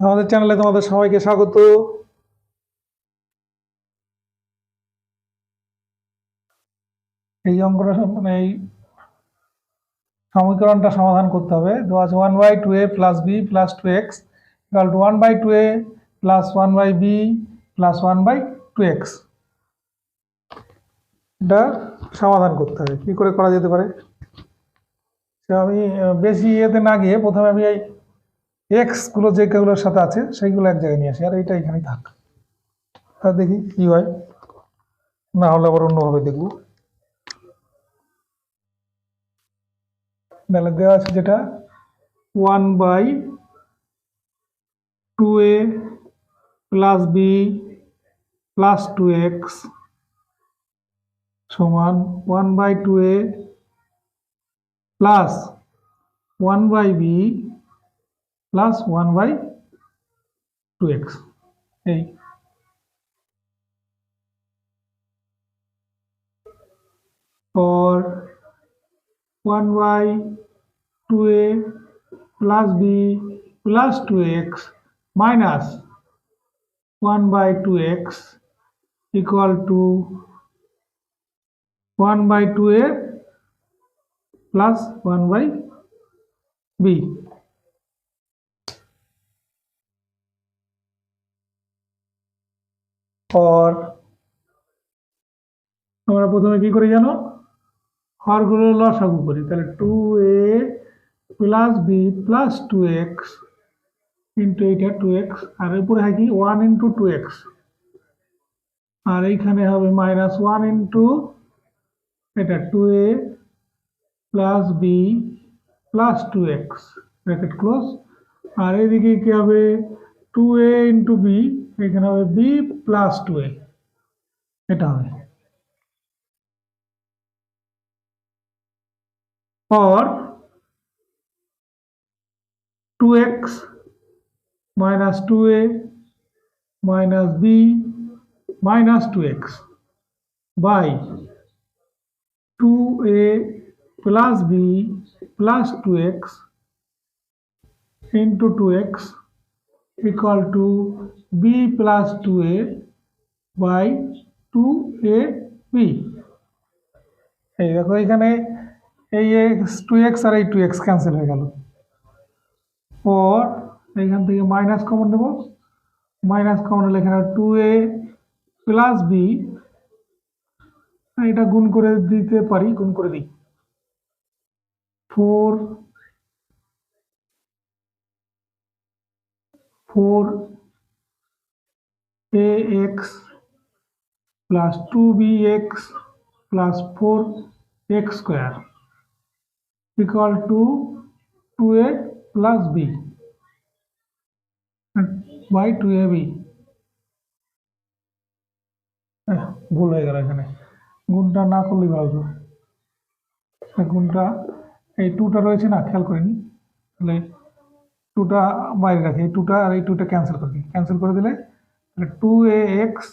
আমাদের চ্যানেলে তোমাদের সবাইকে স্বাগত। এই অঙ্কটা মানে এই সমীকরণটা সমাধান করতে হবে। আছে one by two a plus b plus two x equal to one by two a plus one by b plus one by two x এটা সমাধান করতে হবে। কী করে করা যেতে পারে? আমি বেশি ইয়েতে না গিয়ে প্রথমে আমি এই এক্সগুলো কেগুলোর সাথে আছে, সেইগুলো এক জায়গায় নিয়ে আসি, আর এইটা এখানেই থাক। তা দেখি কি হয়। না হলে আবার অন্যভাবে দেখব। তাহলে দেওয়া আছে যেটা one by two a plus b plus two x সমান one by two a plus one by b plus one by two X এই or 1 by 2a plus b plus 2x minus 1 by 2x equal to 1 by 2a plus 1 by b or আমরা প্রথমে কি করি জানো? হরগুলো লসাগু করি। তাহলে two a plus b plus two x into এইটা টু এক্স আর উপরে হয় কি? ওয়ান ইন্টু টু এক্স আর এইখানে হবে মাইনাস ওয়ান ইন্টু এটা two a plus b plus two x bracket close আর এদিকে কি হবে? টু এ ইন্টু বি এখানে হবে বি প্লাস টু এ এটা হবে or 2x minus 2a minus b minus 2x by 2a plus b plus 2x into 2x equal to b plus 2a by 2ab এই দেখো, এখানে এই এক্স টু এক্স আর এই two x cancel হয়ে গেল। পর এখান থেকে মাইনাস কমন নেব। মাইনাস কমন হলে এখানে টু এ প্লাস বি এটা গুণ করে দিতে পারি, গুণ করে দিই। Four four a x plus two b x plus four x square equal to 2a plus b by 2ab এহ, ভুল হয়ে গেল এখানে। গুণটা না করলেই ভালো গুণটা এই টুটা রয়েছে না? খেয়াল করিনি। তাহলে টুটা বাইরে রাখি, এই টুটা আর এই টুটা ক্যান্সেল করে দিই। ক্যান্সেল করে দিলে তাহলে two a x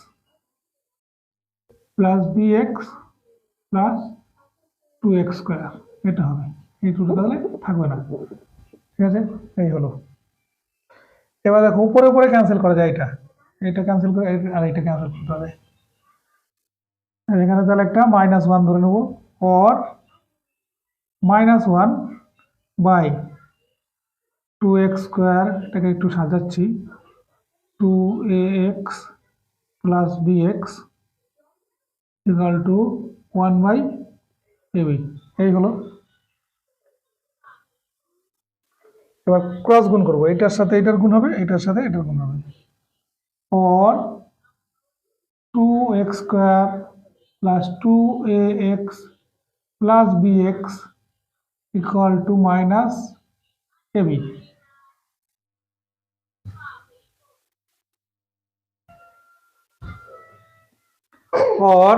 plus b x plus two x square এটা হবে। এই টুটা তাহলে থাকবে না। ঠিক আছে? এই হলো। এবার দেখো, উপরে উপরে ক্যান্সেল করা যায় এটা। এটা ক্যান্সেল করে আর এটা ক্যান্সেল করতে হবে। এখানে তাহলে একটা মাইনাস ওয়ান ধরে নেব। Or minus one by two x square এটাকে একটু সাজাচ্ছি। Two a x plus b x equal to one by a b এই হলো। এবার ক্রস গুণ করব। এটার সাথে এটার গুণ হবে, এটার সাথে এটার গুণ হবে। Or two x square plus two a x plus b x equal to minus a b or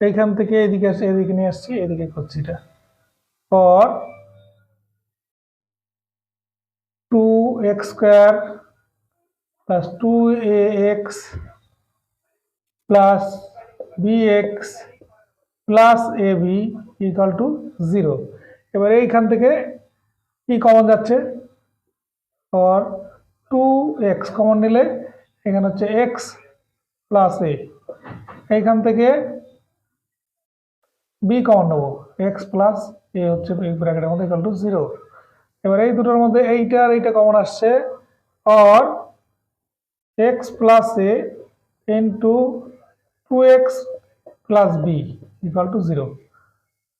এইখান থেকে এদিকে আসছে এদিকে নিয়ে আসছি, এদিকে করছি এটা। Or two x square plus two a x plus b x plus a b equal to zero এবার এইখান থেকে কি কমন যাচ্ছে? অর টু এক্স কমন নিলে এখানে হচ্ছে এক্স প্লাস এ এইখান থেকে বি কমন নেব। এক্স প্লাস এ হচ্ছে এই ব্র্যাকেটের মধ্যে ইকাল টু জিরো এবার এই দুটোর মধ্যে এইটা আর এইটা কমন আসছে। Or x plus a into two x plus b equal to zero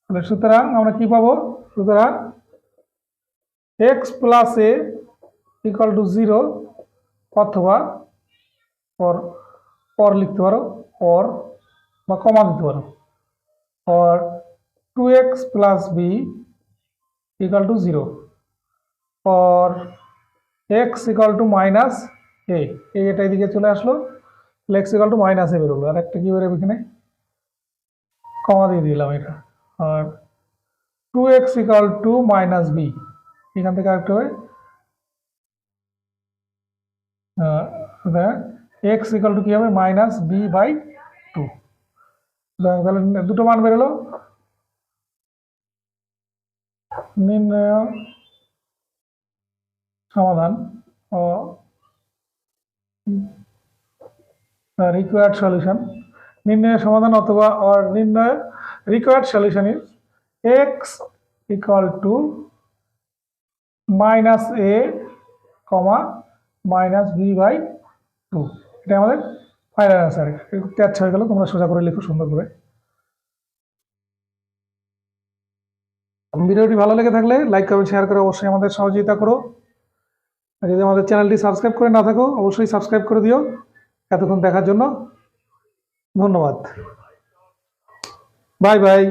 তাহলে সুতরাং আমরা কি পাবো? সুতরাং x plus a equal to zero অথবা অর অর লিখতে পারো অর বা কমা দিতে পারো। or 2x plus b equal to 0 or x equal to minus a এই এটা এদিকে চলে আসলো x equal to minus a বেরোলো। আর একটা কি বেরোবে এখানে? কমা দিয়ে দিলাম এটা। আর 2x equal to minus b এখান থেকে আরেকটা হবে দেখ x equal to কি হবে? মাইনাস বি বাই টু তাহলে দুটো মান বেরোলো। নির্ণয় সমাধান। ও রিকোয়ার্ড সলিউশন নির্ণয় সমাধান অথবা অর নির্ণয় required solution is x equal to minus a comma minus b by two এটা আমাদের ফাইনাল একটু আচ্ছা হয়ে গেল, তোমরা সোজা করে লিখো সুন্দর করে ভিডিওটি ভালো লেগে থাকলে লাইক কমেন্ট শেয়ার করে অবশ্যই আমাদের সহযোগিতা করো। আর যদি আমাদের চ্যানেলটি সাবস্ক্রাইব করে না থাকো, অবশ্যই সাবস্ক্রাইব করে দিও। এতক্ষণ দেখার জন্য ধন্যবাদ। Bye bye